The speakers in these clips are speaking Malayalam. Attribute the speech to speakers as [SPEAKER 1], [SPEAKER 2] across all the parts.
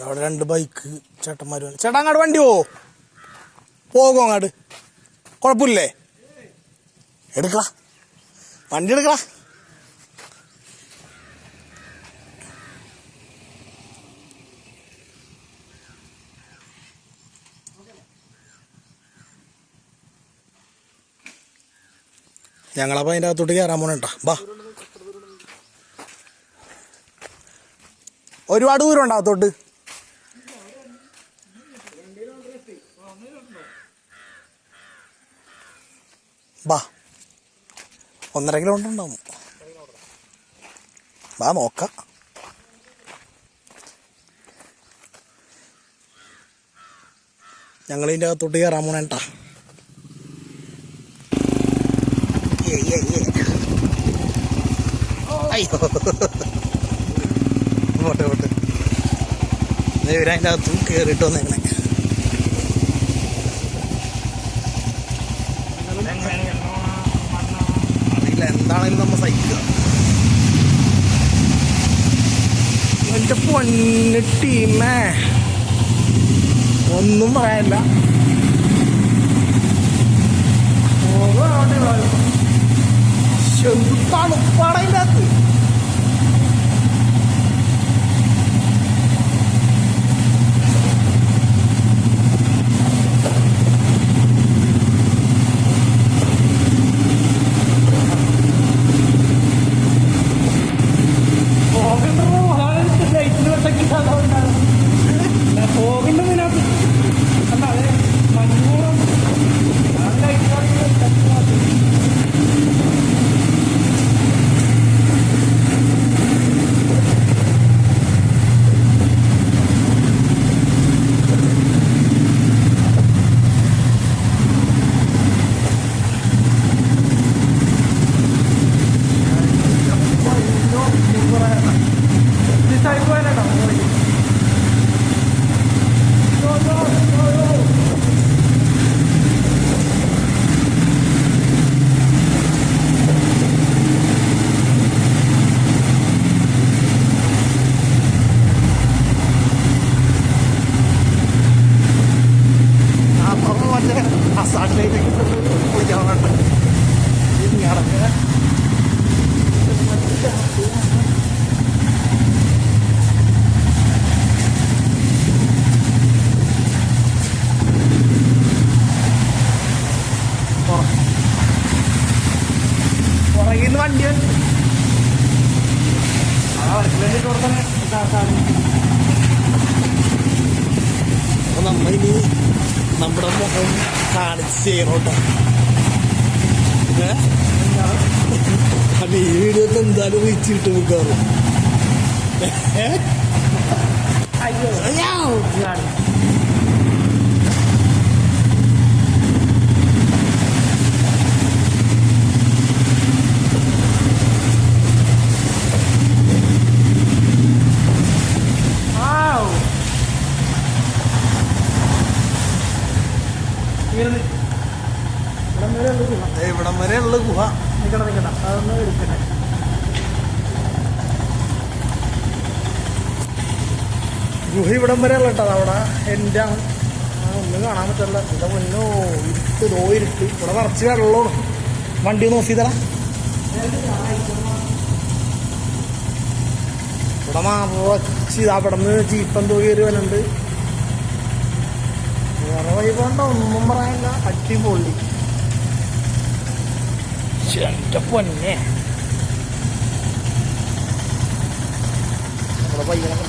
[SPEAKER 1] അവിടെ രണ്ട് ബൈക്ക് ചേട്ടന്മാർ ചേട്ടാ അങ്ങോട്ട് വണ്ടി പോവോ പോകും അങ്ങോട്ട് കുഴപ്പമില്ലേ എടുക്കള വണ്ടി എടുക്കള ഞങ്ങളപ്പോൾ അതിന്റെ അകത്തോട്ട് കയറാൻ പോണേട്ടാ ബാ. ഒരുപാട് ദൂരം ഉണ്ടോ ബാ. ഒന്നര കിലോ ഉണ്ടാവും. ബാ നോക്കാം. ഞങ്ങൾ ഇതിന്റെ അകത്തോട്ട് കയറാൻ പോണേട്ടാ അയ്യോ പോട്ടെ പോട്ടെ. ഇവരതിന്റെ അകത്തും കയറിയിട്ട് വന്നേക്കണേ. അറിയില്ല എന്താണെങ്കിലും നമ്മൾ സഹിക്കുക. എന്റെ പൊന്ന് ടീമേ. ഒന്നും പറയാനില്ല. എന്ത് തണുപ്പാണ് അതിന്റെ അകത്ത് അപ്പം മറ്റേ അസാട്ടിലേക്ക് കുളിക്കാൻ വേണ്ട ഇങ്ങനെ പുറകിൽ നിന്ന് വണ്ടി വന്നു. നമ്മളിനി നമ്മുടെ മുഖം കാണിച്ച് ചെയ്യണോട്ടോ അല്ല ഈ വീഡിയോ എന്തായാലും റീച്ച് കിട്ടും മിക്കവാറും. അയ്യോ ദേ ഇവിടം വരെ ഉള്ള ഗുഹ.
[SPEAKER 2] നിൽക്കണം നിൽക്കണം അതൊന്നും എടുക്കട്ടെ.
[SPEAKER 1] ഗുഹ ഇവിടം വരെ ഉള്ള കേട്ടോ അവിടെ എന്റെ ഒന്നും കാണാൻ പറ്റില്ല ഇവിടെ മുന്നോ ഇരുട്ട് ദോ ഇരുട്ട്. ഇവിടെ നിറച്ച് വെള്ളമാണ് വണ്ടി ഒന്ന് ഓഫ് ചെയ്തടാ. ഇവിടെ മാച്ച് അവിടെ നിന്ന് ചീപ്പം തൂക്കി കയറി പോകണ്ട ഒന്നും പറയാനില്ല അടിപൊളി. എന്റെ പൊന്നെ. നമ്മുടെ പയ്യനൊക്കെ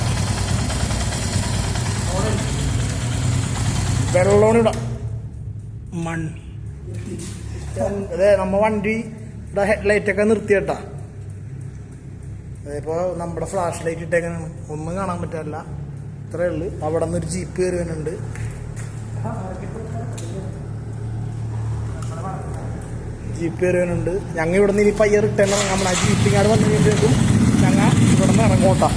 [SPEAKER 1] വെള്ളോണിടാം മൺ. അതെ നമ്മ വണ്ടി ഇവിടെ ഹെഡ്ലൈറ്റ് ഒക്കെ നിർത്തിയിട്ടാ അതിപ്പോ നമ്മുടെ ഫ്ലാഷ് ലൈറ്റ് ഇട്ടേക്കാണ് ഒന്നും കാണാൻ പറ്റില്ല ഇത്രേ ഉള്ളു. അവിടെ ഒരു ജീപ്പ് കയറി വരുന്നുണ്ട്. ജീപ്പ് വരുവാനുണ്ട് ഞങ്ങൾ ഇവിടെ നിന്ന് ഇനി പയ്യ റിട്ടേൺ ഇറങ്ങാൻ ആ ജീപ്പിങ്ങാട് വന്നു കഴിഞ്ഞിട്ടും ഞങ്ങൾ ഇവിടെ നിന്ന് ഇറങ്ങോട്ടാ?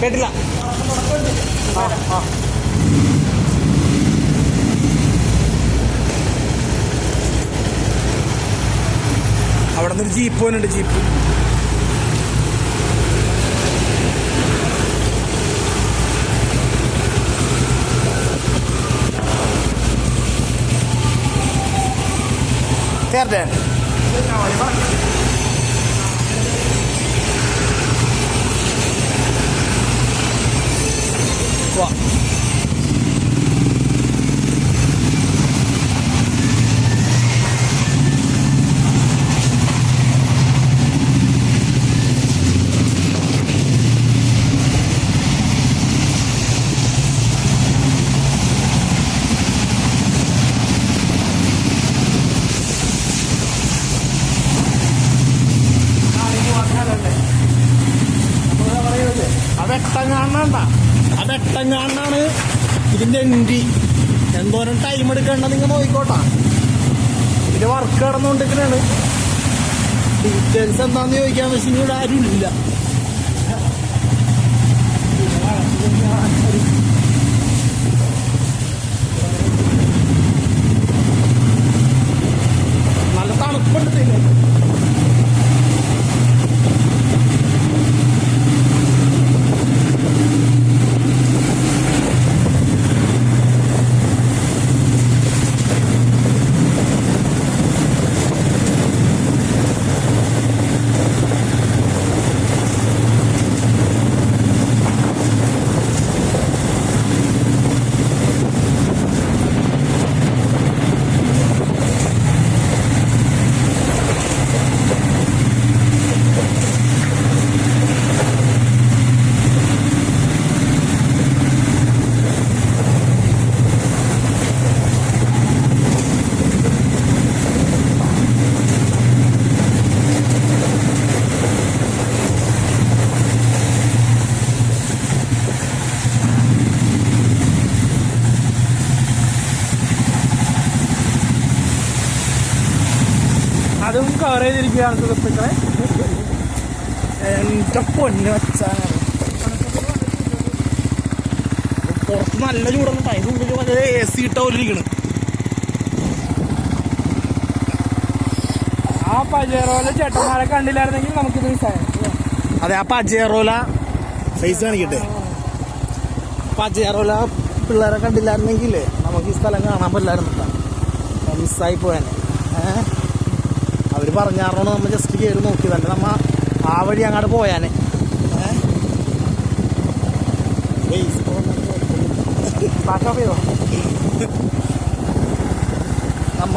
[SPEAKER 1] കേട്ടില്ല. ആ ആ. അവിടെ നിന്ന് ജീപ്പ് പോലുണ്ട് ജീപ്പ്. കയറട്ടെ വാ. ആ അത് വെട്ടം ഇതിന്റെ എൻഡി എന്തോരം ടൈം എടുക്കണ്ട നിങ്ങൾ നോക്കിക്കോട്ടാ. ഇതിന്റെ വർക്ക് നടന്നുകൊണ്ടിരിക്കണാണ്. ഡീറ്റെയിൽസ് എന്താന്ന് ചോദിക്കാൻ വെച്ചാൽ ഇവിടെ ആരും ഇല്ല നല്ല തണുപ്പുണ്ട് ഇതിന്.
[SPEAKER 2] ചെയ്തിരിക്കുകയാണ് സുഹൃത്തുക്കളെ.
[SPEAKER 1] എന്റെ പൊന്ന് പുറത്ത് നല്ല ചൂടൊന്നും അതിന്റെ ഉള്ളിൽ വളരെ എ സി ഇട്ട പോലെ ഇരിക്കണ്.
[SPEAKER 2] ആ പജേറോല ചേട്ടന്മാരെ കണ്ടില്ലായിരുന്നെങ്കിൽ മിസ്സായിരുന്നു
[SPEAKER 1] അതെ ആ പജേറോല സൈസ് കാണിക്കട്ടെ. പജേറോല പിള്ളേരെ കണ്ടില്ലായിരുന്നെങ്കിൽ നമുക്ക് ഈ സ്ഥലം കാണാൻ പറ്റില്ലായിരുന്നു മിസ്സായി ഏഹ് അവർ പറഞ്ഞാറോണ് നമ്മൾ ജസ്റ്റ് കയറി നോക്കിയതല്ല നമ്മ ആ വഴി അങ്ങോട്ട് പോയാനെ. നമ്മ